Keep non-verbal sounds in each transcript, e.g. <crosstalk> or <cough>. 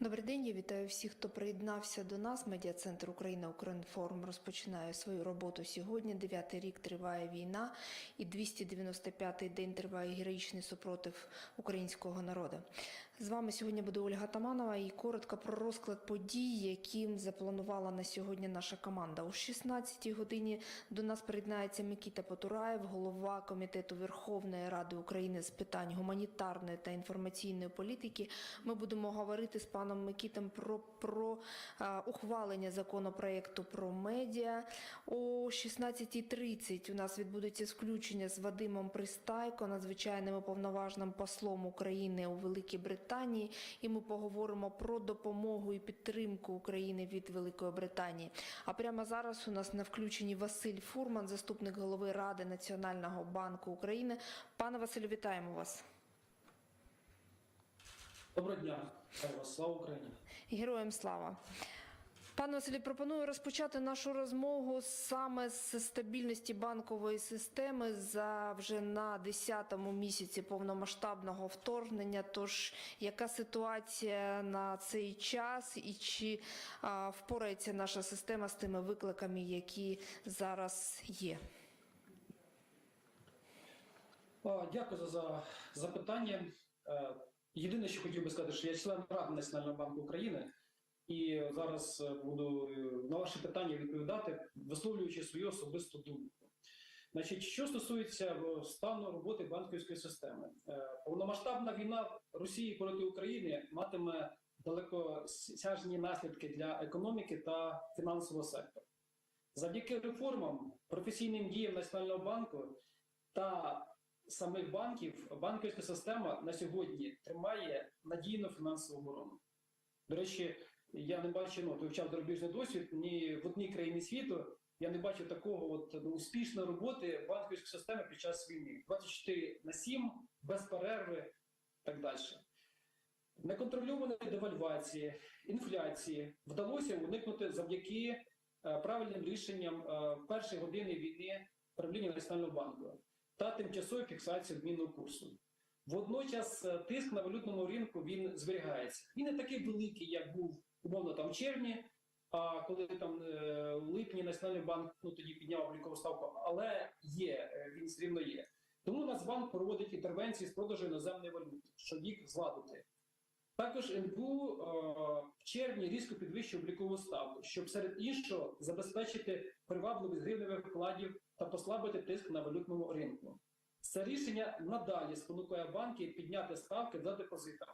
Добрий день, я вітаю всіх, хто приєднався до нас. Медіа-центр Україна Укрінформ розпочинає свою роботу сьогодні. Дев'ятий рік триває війна, і 295-й день триває героїчний супротив українського народу. З вами сьогодні буде Ольга Таманова і коротко про розклад подій, яким запланувала на сьогодні наша команда. О 16-й годині до нас приєднається Микіта Потураєв, голова комітету Верховної Ради України з питань гуманітарної та інформаційної політики. Ми будемо говорити з паном Микітом про, про а, ухвалення законопроекту про медіа. О 16.30 у нас відбудеться включення з Вадимом Пристайко, надзвичайним і повноважним послом України у Великій Британії. І ми поговоримо про допомогу і підтримку України від Великої Британії. А прямо зараз у нас на включенні Василь Фурман, заступник голови Ради Національного банку України. Пане Василю, вітаємо вас. Доброго дня, слава Україні. Героям слава. Пане Василі, пропоную розпочати нашу розмову саме з стабільності банкової системи за вже на 10-му місяці повномасштабного вторгнення. Тож, яка ситуація на цей час, і чи а, впорається наша система з тими викликами, які зараз є? Дякую за, за запитання. Е, Єдине, що хотів би сказати, що я член Ради Національного банку України, і зараз е, буду е, на ваші питання відповідати, висловлюючи свою особисту думку. Значить, що стосується е, стану роботи банківської системи, повномасштабна війна Росії проти України матиме далекосяжні наслідки для економіки та фінансового сектору. Завдяки реформам, професійним діям Національного банку та самих банків, банківська система на сьогодні тримає надійну фінансову оборону. До речі, я не бачу, ну, вивчав зарубіжний досвід ні в одній країні світу. Я не бачу такого от, ну, успішної роботи банківської системи під час війни. 24 на 7, без перерви так далі. Неконтрольованої девальвації, інфляції вдалося уникнути завдяки е, правильним рішенням е, в перші години війни правління Національного банку та тимчасової фіксації обмінного курсу. Водночас е, тиск на валютному ринку він зберігається. Він не такий великий, як був умовно там в червні, а коли там е, в липні Національний банк ну тоді підняв облікову ставку, але є, е, він все рівно є. Тому Нацбанк проводить інтервенції з продажу іноземної валюти, щоб їх зладити. Також НБУ е, в червні різко підвищив облікову ставку, щоб серед іншого забезпечити привабливість гривневих вкладів та послабити тиск на валютному ринку. Це рішення надалі спонукає банки підняти ставки за депозитами.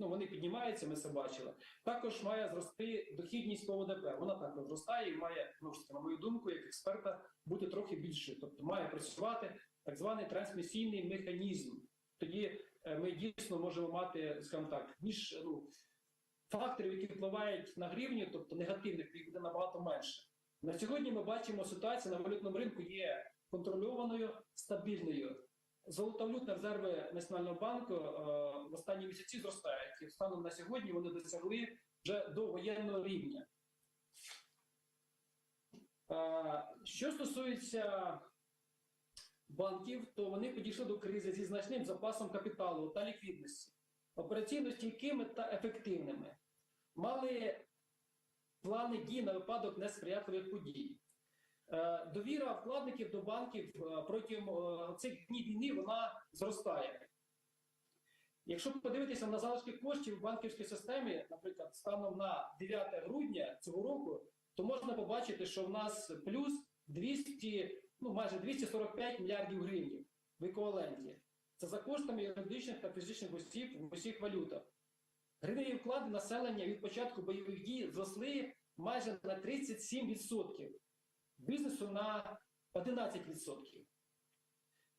Ну, вони піднімаються, ми це бачили. Також має зрости дохідність по ОДП. Вона також зростає і має, ну, на мою думку, як експерта, бути трохи більшою. Тобто має працювати так званий трансмісійний механізм. Тоді е, ми дійсно можемо мати, скажімо так, ніж ну, факторів, які впливають на гривню, тобто негативних, їх буде набагато менше. На сьогодні ми бачимо, ситуація на валютному ринку є контрольованою, стабільною. Золотовалютні резерви Національного банку е, в останні місяці зростають. І станом на сьогодні вони досягли вже до воєнного рівня. Е, що стосується банків, то вони підійшли до кризи зі значним запасом капіталу та ліквідності, операційно стійкими та ефективними. Мали плани дій на випадок несприятливих подій. Е, Довіра вкладників до банків е, протягом е, цих днів війни вона зростає. Якщо подивитися на залишки коштів в банківській системі, наприклад, станом на 9 грудня цього року, то можна побачити, що в нас плюс 200, ну майже 245 мільярдів гривень в еквіваленті. Це за коштами юридичних та фізичних осіб в усіх валютах. Гривневі вклади населення від початку бойових дій зросли майже на 37%, бізнесу на 11%.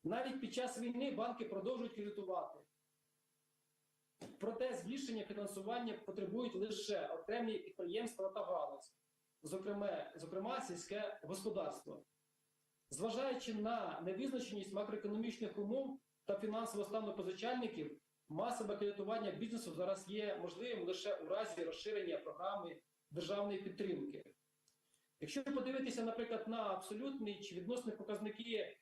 Навіть під час війни банки продовжують кредитувати. Проте збільшення фінансування потребують лише окремі підприємства та галузь, зокрема, зокрема сільське господарство. Зважаючи на невизначеність макроекономічних умов та фінансового стану позичальників, масове кредитування бізнесу зараз є можливим лише у разі розширення програми державної підтримки. Якщо подивитися, наприклад, на абсолютні чи відносні показники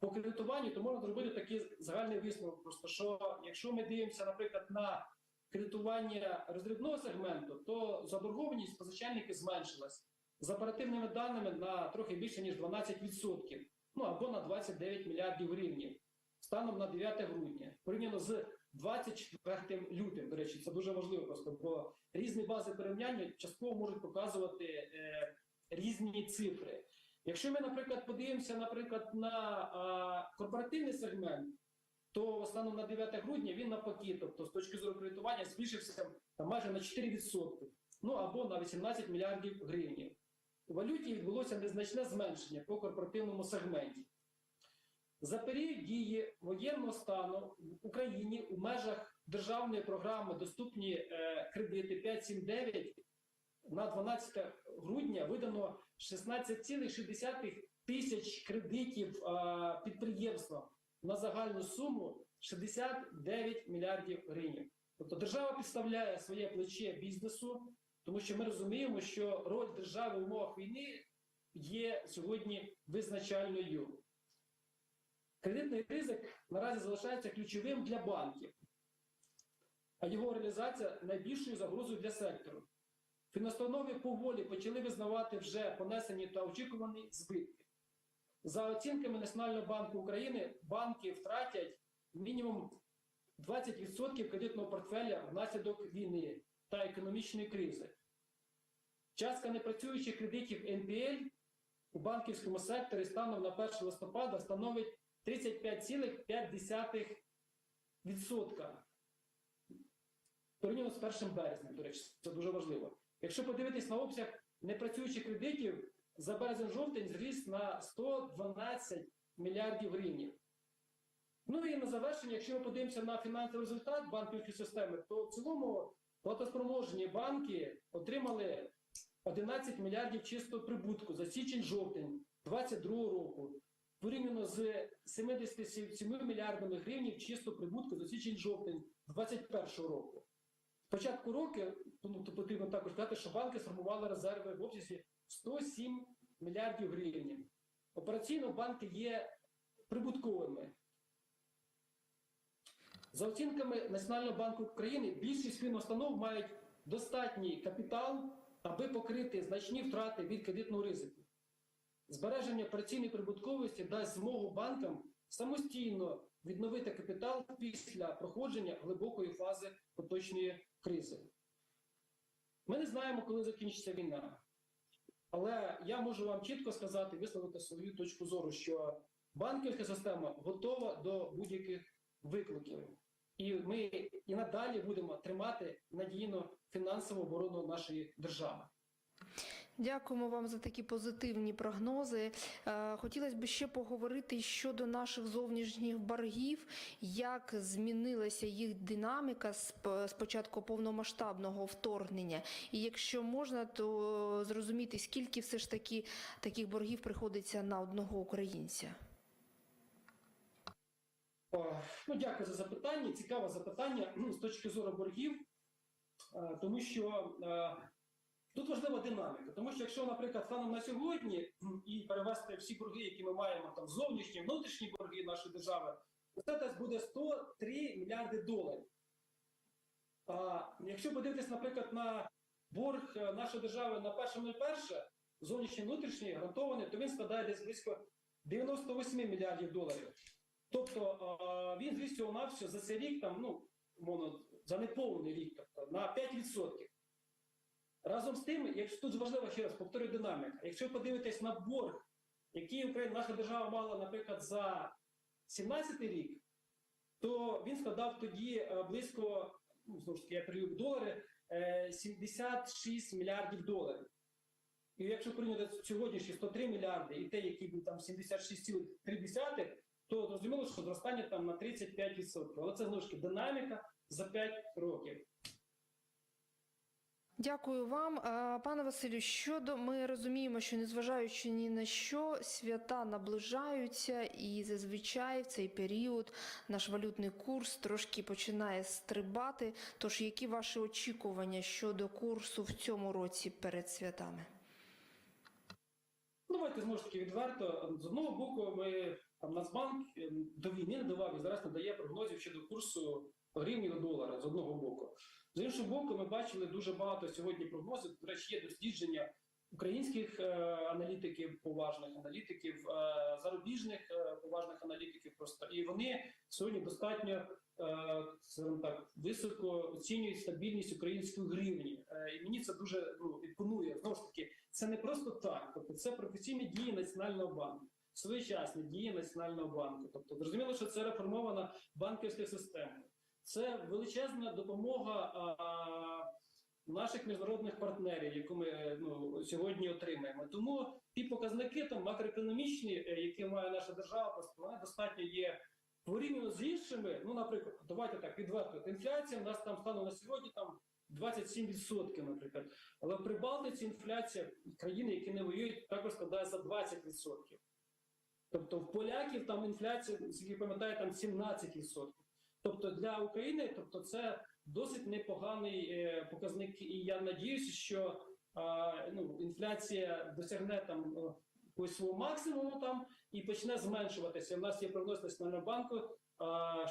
по кредитуванню, то можна зробити такий загальний висновок. Просто що якщо ми дивимося, наприклад, на кредитування роздрібного сегменту, то заборгованість позичальників зменшилась з оперативними даними на трохи більше ніж 12%, ну або на 29 мільярдів гривень станом на 9 грудня, порівняно з 24 лютим. До речі, це дуже важливо просто, бо різні бази порівняння частково можуть показувати е, різні цифри. Якщо ми, наприклад, подивимося, наприклад, на а, корпоративний сегмент, то станом на 9 грудня він навпаки, тобто з точки зору кредитування збільшився там, майже на 4%, ну або на 18 мільярдів гривень. У валюті відбулося незначне зменшення по корпоративному сегменті. За період дії воєнного стану в Україні у межах державної програми доступні е, кредити 579 на 12 грудня видано 16,6 тисяч кредитів е, підприємствам на загальну суму 69 мільярдів гривень. Тобто держава підставляє своє плече бізнесу, тому що ми розуміємо, що роль держави в умовах війни є сьогодні визначальною. Кредитний ризик наразі залишається ключовим для банків, а його реалізація найбільшою загрозою для сектору. Фінустанови поволі почали визнавати вже понесені та очікувані збитки. За оцінками Національного банку України, банки втратять мінімум 20% кредитного портфеля внаслідок війни та економічної кризи. Частка непрацюючих кредитів НПЛ у банківському секторі станом на 1 листопада становить 35,5% порівняно з 1 березня, до речі, це дуже важливо. Якщо подивитись на обсяг непрацюючих кредитів, за березень-жовтень зріс на 112 мільярдів гривень. Ну і на завершення, якщо ми подивимося на фінансовий результат банківської системи, то в цілому платоспроможні банки отримали 11 мільярдів чистого прибутку за січень-жовтень 2022 року, порівняно з 77 мільярдами гривень чистого прибутку за січень-жовтень 2021 року. З початку року ну, то потрібно також сказати, що банки сформували резерви в обсязі 107 мільярдів гривень. Операційно банки є прибутковими. За оцінками Національного банку України, більшість фінустанов мають достатній капітал, аби покрити значні втрати від кредитного ризику. Збереження операційної прибутковості дасть змогу банкам самостійно відновити капітал після проходження глибокої фази поточної кризи. Ми не знаємо, коли закінчиться війна. Але я можу вам чітко сказати, висловити свою точку зору, що банківська система готова до будь-яких викликів. І ми і надалі будемо тримати надійну фінансову оборону нашої держави. Дякуємо вам за такі позитивні прогнози. Е, Хотілося б ще поговорити щодо наших зовнішніх боргів, як змінилася їх динаміка з початку повномасштабного вторгнення. І якщо можна, то зрозуміти, скільки все ж таки таких боргів приходиться на одного українця. Ну, дякую за запитання. Цікаве запитання ну, з точки зору боргів, е, тому що е, тут важлива динаміка. Тому що якщо, наприклад, станом на сьогодні і перевести всі борги, які ми маємо, там зовнішні, внутрішні борги нашої держави, це десь буде 103 мільярди доларів. А якщо подивитись, наприклад, на борг е, нашої держави на першому перше, зовнішній внутрішній гарантований, то він складає десь близько 98 мільярдів доларів. Тобто е, він всього навсього за цей рік, там, ну, за неповний рік, тобто на 5%. Разом з тим, якщо тут важливо ще раз повторюю динаміка, якщо ви подивитесь на борг, який Україна, наша держава мала, наприклад, за 17 рік, то він складав тоді е, близько, ну, знову ж таки, я перевів в долари, е, 76 мільярдів доларів. І якщо порівняти сьогоднішні 103 мільярди і те, який був там 76,3, то зрозуміло, що зростання там на 35%. Але це знову ж таки динаміка за 5 років. Дякую вам, Е, пане Василю. Щодо ми розуміємо, що незважаючи ні на що, свята наближаються, і зазвичай в цей період наш валютний курс трошки починає стрибати. Тож, які ваші очікування щодо курсу в цьому році перед святами? Давайте знову ж таки відверто. З одного боку, ми там Нацбанк е, до війни не давав і зараз не дає прогнозів щодо курсу гривні до долара з одного боку. З іншого боку, ми бачили дуже багато сьогодні прогнозів. До речі, є дослідження українських е, аналітиків, поважних аналітиків, е, зарубіжних е, поважних аналітиків. Просто і вони сьогодні достатньо скажімо так високо оцінюють стабільність української гривні. І мені це дуже ну, імпонує. Знову ж таки, це не просто так, тобто це професійні дії Національного банку. Своєчасні дії Національного банку, тобто зрозуміло, що це реформована банківська система, це величезна допомога а, наших міжнародних партнерів, яку ми е, ну, сьогодні отримаємо. Тому ті показники там макроекономічні, е, які має наша держава, просто вони достатньо є порівняно з іншими. Ну, наприклад, давайте так відверто. Інфляція в нас там станом на сьогодні там 27%, наприклад. Але в Прибалтиці інфляція країни, які не воюють, також складає за 20%. Тобто в поляків там інфляція, я пам'ятаю, там 17%. Тобто для України, тобто це досить непоганий е, показник, і я надіюся, що ну, інфляція досягне там якогось свого максимуму там і почне зменшуватися. У нас є прогноз Національного банку,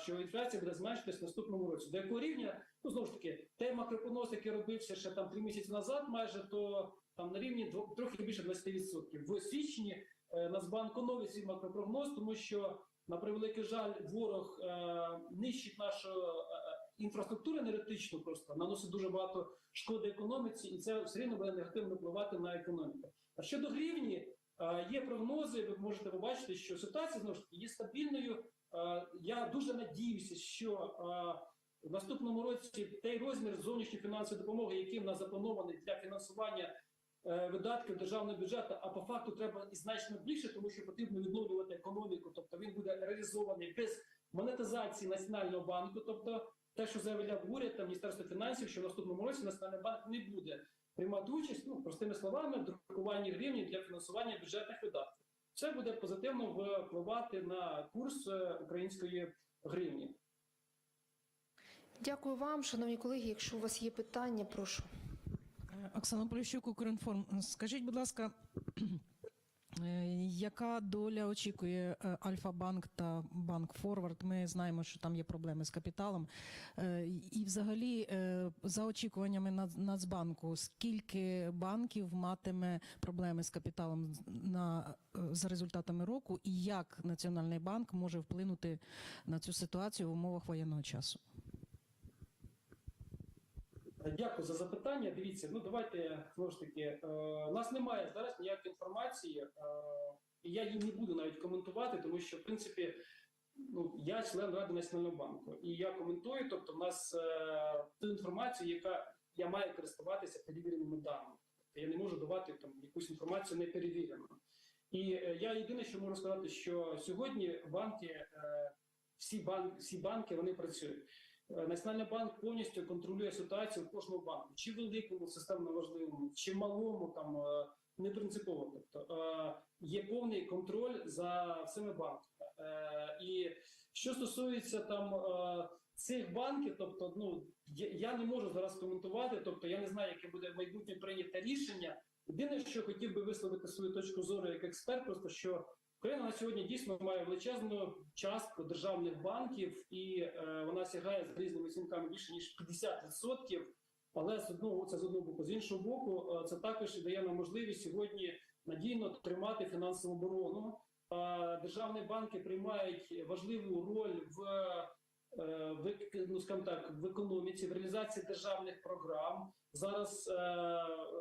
що інфляція буде зменшуватися в наступному році. До якого рівня? Ну знову ж таки, той макропрогноз, який робився ще там три місяці назад, майже то там на рівні трохи більше 20%. В січні е, Нацбанк оновить свій макропрогноз, тому що на превеликий жаль, ворог е, нищить нашу е, інфраструктуру енергетичну, просто наносить дуже багато шкоди економіці, і це все рівно буде негативно впливати на економіку. А щодо гривні, е, є прогнози. Ви можете побачити, що ситуація знову ж таки є стабільною. Е, я дуже надіюся, що е, в наступному році той розмір зовнішньої фінансової допомоги, який в нас запланований для фінансування е, видатків державного бюджету, а по факту треба і значно більше, тому що потрібно відновлювати економіку. Тобто він буде реалізований без монетизації національного банку. Тобто, те, що заявляв уряд та міністерство фінансів, що в наступному році національний банк не буде приймати участь, ну простими словами, в друкуванні гривні для фінансування бюджетних видатків. Це буде позитивно впливати на курс е, української гривні. Дякую вам, шановні колеги. Якщо у вас є питання, прошу. Е, Оксана Поліщук, Укрінформ. Скажіть, будь ласка, <clears throat> е, яка доля очікує е, Альфа-банк та Банк Форвард? Ми знаємо, що там є проблеми з капіталом. І взагалі, за очікуваннями Нац- Нацбанку, скільки банків матиме проблеми з капіталом на, за результатами року, і як Національний банк може вплинути на цю ситуацію в умовах воєнного часу? Дякую за запитання. Дивіться, ну давайте знову ж таки. Е, у нас немає зараз ніякої інформації, е, і я її не буду навіть коментувати, тому що в принципі ну я член ради національного банку, і я коментую. Тобто, в нас е, ту інформацію, яка я маю користуватися перевіреними даними. Тобто я не можу давати там якусь інформацію неперевірену. І я єдине, що можу сказати, що сьогодні банки, всі банки, всі банки вони працюють. Е, Національний банк повністю контролює ситуацію в кожному банку, чи великому системно важливому, чи малому, там е, не принципово. Тобто е, є повний контроль за всіми банками. І що стосується там цих банків, тобто, ну я, не можу зараз коментувати, тобто я не знаю, яке буде майбутнє прийняте рішення. Єдине, що хотів би висловити свою точку зору як експерт, просто що Україна на сьогодні дійсно має величезну частку державних банків, і е, вона сягає з різними оцінками більше ніж 50%. Але з одного це з одного боку, з іншого боку, е, це також і дає нам можливість сьогодні надійно тримати фінансову оборону. Е, державні банки приймають важливу роль в, е, в ну, так, в економіці, в реалізації державних програм. Зараз е,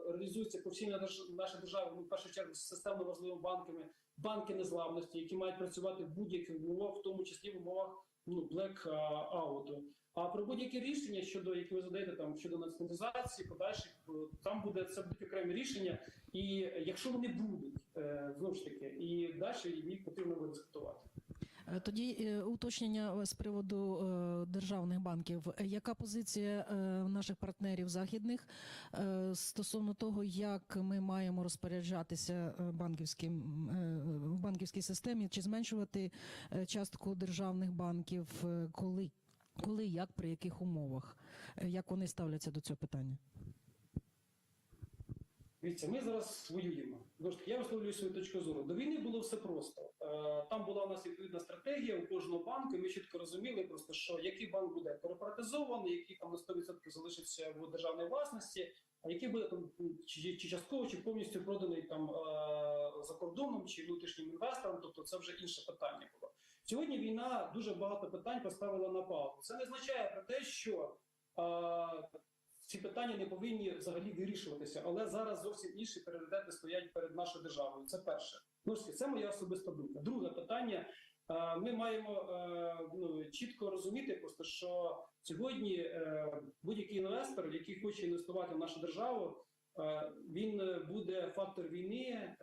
реалізується по всій наш- нашій державі, ну, в першу чергу, системно важливими банками банки незламності, які мають працювати в будь-яких умовах, в тому числі в умовах ну, блекауту. А про будь-які рішення щодо які ви задаєте там щодо націоналізації, подальших там буде це будуть окремі рішення, і якщо вони будуть е, знову ж таки, і далі їх потрібно буде дискутувати. Е, Тоді е, уточнення е, з приводу державних банків. Яка позиція наших партнерів західних стосовно того, як ми маємо розпоряджатися банківським в банківській системі, чи зменшувати частку державних банків, коли, коли, як, при яких умовах? Як вони ставляться до цього питання? Дивіться, ми зараз воюємо. Я висловлюю свою точку зору. До війни було все просто. Е, Там була у нас відповідна стратегія у кожного банку. і Ми чітко розуміли, просто що який банк буде корпоратизований, який там на 100% залишиться в державній власності, а який буде там чи, чи частково, чи повністю проданий там е, за кордоном чи внутрішнім інвесторам. Тобто це вже інше питання було. Сьогодні війна дуже багато питань поставила на паузу. Це не означає про те, що е, ці питання не повинні взагалі вирішуватися, але зараз зовсім інші пріоритети стоять перед нашою державою. Це перше. Ну, це моя особиста думка. Друге питання. Е, Ми маємо е, ну, чітко розуміти, просто що сьогодні е, будь-який інвестор, який хоче інвестувати в нашу державу, він буде фактор війни.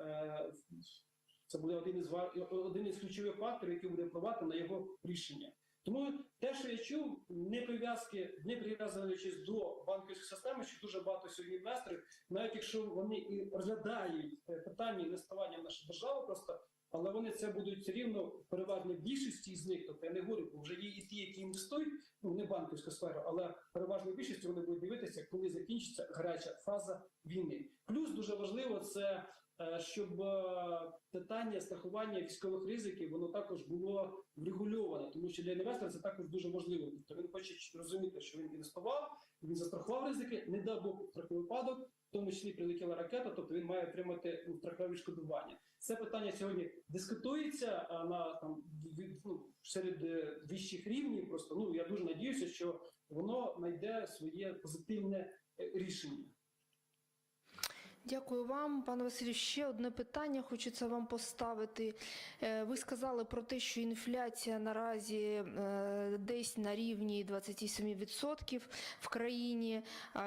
Це буде один із один із ключових факторів, який буде впливати на його рішення. Тому те, що я чув, не прив'язки, не прив'язуючись до банківської системи, що дуже багато сьогодні інвесторів, навіть якщо вони і розглядають е, питання інвестування в нашу державу, просто але вони це будуть рівно переважно більшості з них. Тобто я не говорю, бо вже є і ті, які інвестують, ну не банківська сфера, але переважно більшості вони будуть дивитися, коли закінчиться гаряча фаза війни. Плюс дуже важливо це. Е, Щоб е, питання страхування військових ризиків воно також було врегульоване, тому що для інвестора це також дуже важливо. Тобто він хоче розуміти, що він інвестував, він застрахував ризики, не дав Бог страховий випадок, в тому числі прилетіла ракета, тобто він має отримати ну, страхове відшкодування. Це питання сьогодні дискутується а, на там від, ну, серед е, вищих рівнів. Просто ну я дуже надіюся, що воно знайде своє позитивне е, рішення. Дякую вам, пане Василю. Ще одне питання хочеться вам поставити. Е, Ви сказали про те, що інфляція наразі е, десь на рівні 27% в країні.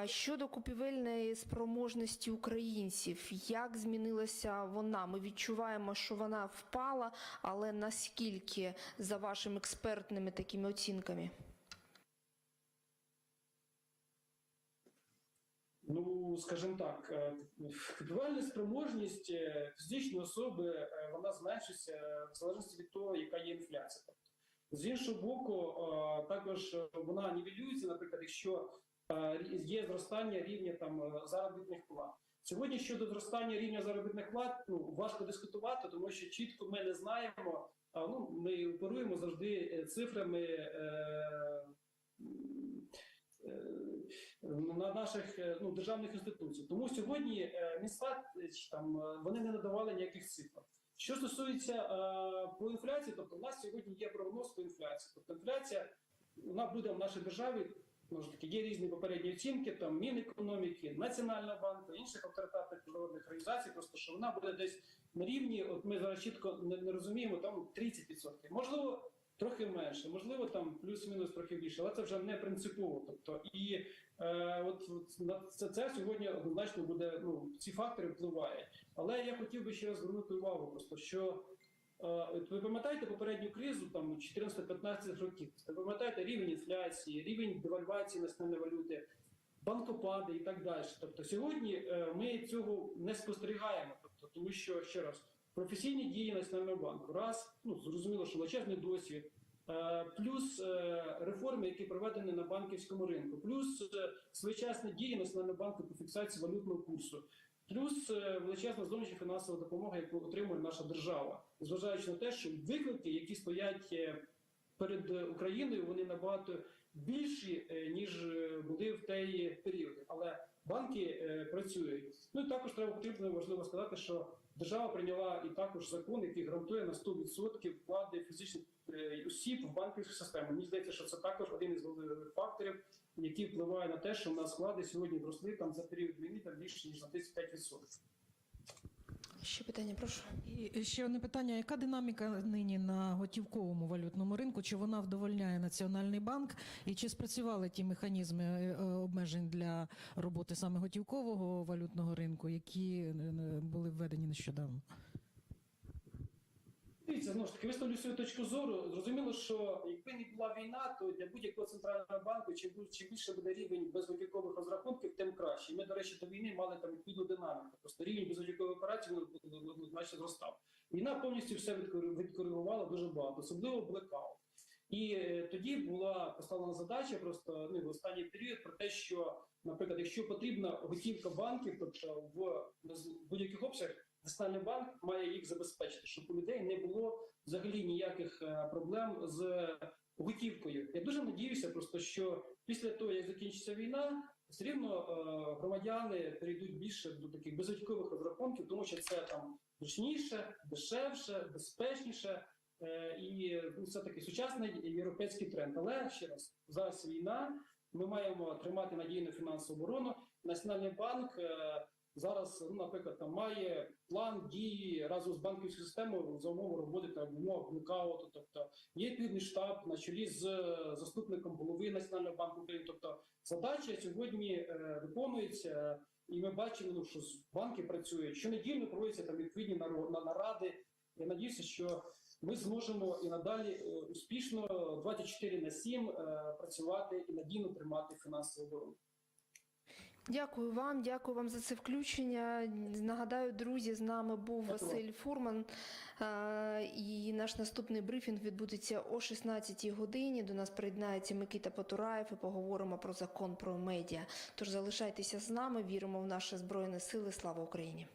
Щодо купівельної спроможності українців, як змінилася вона? Ми відчуваємо, що вона впала, але наскільки за вашими експертними такими оцінками? Ну, скажімо так, е, купівельна спроможність е, фізичної особи е, вона зменшиться в залежності від того, яка є інфляція. Тобто, з іншого боку, також вона нівелюється, наприклад, якщо є зростання рівня там заробітних плат. Сьогодні щодо зростання рівня заробітних плат, ну важко дискутувати, тому що чітко ми не знаємо. Ну ми оперуємо завжди цифрами. Е, на наших е, ну, державних інституцій. Тому сьогодні е, міста е, там вони не надавали ніяких цифр. Що стосується по інфляції, тобто у нас сьогодні є прогноз по інфляції. Тобто інфляція вона буде в нашій державі. Ж таки, є різні попередні оцінки, там Мінекономіки, Національного банку, інших авторитетних міжнародних організацій, просто що вона буде десь на рівні, от ми зараз чітко не, не розуміємо, там 30%. Можливо, трохи менше, можливо, там плюс-мінус трохи більше, але це вже не принципово. Тобто, і е, от, на це, це сьогодні однозначно буде, ну, ці фактори впливають. Але я хотів би ще раз звернути увагу, просто що е, ви пам'ятаєте попередню кризу, там 14-15 років, ви пам'ятаєте рівень інфляції, рівень девальвації національної валюти, банкопади і так далі. Тобто сьогодні е, ми цього не спостерігаємо. Тобто, тому що ще раз професійні дії Національного банку, раз ну зрозуміло, що величезний досвід. Е, Плюс е, реформи, які проведені на банківському ринку, плюс е, своєчасні дії Національного банку по фіксації валютного курсу, плюс величезна зовнішня фінансова допомога, яку отримує наша держава, зважаючи на те, що виклики, які стоять перед Україною, вони набагато більші ніж були в той період. Але банки е, працюють. Ну і також треба потрібно важливо сказати, що держава прийняла і також закон, який гарантує на 100% вклади фізичних е, осіб в банківську систему. Мені здається, що це також один із важливих факторів, який впливає на те, що в нас вклади сьогодні зросли там за період війни там більше ніж на 35%. Ще питання, прошу. І ще одне питання: яка динаміка нині на готівковому валютному ринку? Чи вона вдовольняє Національний банк? І чи спрацювали ті механізми е, обмежень для роботи саме готівкового валютного ринку, які е, були введені нещодавно? Дивіться, знову ж таки, виставлю свою точку зору. Зрозуміло, що якби не була війна, то для будь-якого центрального банку, чим, чим більше буде рівень безготівкових розрахунків, тим краще. Ми, до речі, до війни мали там відповідну динаміку. Просто рівень безготівкових операцій однозначно зростав. Війна повністю все відкори- відкоригувала дуже багато, особливо блекаут. І е, тоді була поставлена задача просто ну, в останній період про те, що наприклад, якщо потрібна готівка банків, тобто в будь-яких обсягах, Національний банк має їх забезпечити, щоб у людей не було взагалі ніяких е, проблем з готівкою. Я дуже надіюся, просто що після того, як закінчиться війна, все рівно е, громадяни перейдуть більше до таких безготівкових розрахунків, тому що це там зручніше, дешевше, безпечніше. Е, І ну, це такий сучасний європейський тренд. Але ще раз зараз війна. Ми маємо тримати надійну фінансову оборону. Національний банк зараз, ну, наприклад, там має план дії разом з банківською системою за умови роботи та в умовах блокауту. Тобто є відповідний штаб на чолі з е, заступником голови Національного банку України. Тобто задача сьогодні е, виконується, і ми бачимо, ну, що банки працюють. Щонедільно проводяться там відповідні наради. Я надіюся, що ми зможемо і надалі е, успішно 24 на 7 е, працювати і надійно тримати фінансову оборону. Дякую вам, дякую вам за це включення. Нагадаю, друзі, з нами був Дякую. Василь Фурман. Е, І наш наступний брифінг відбудеться о 16 годині. До нас приєднається Микита Потураєв і поговоримо про закон про медіа. Тож залишайтеся з нами, віримо в наші збройні сили. Слава Україні!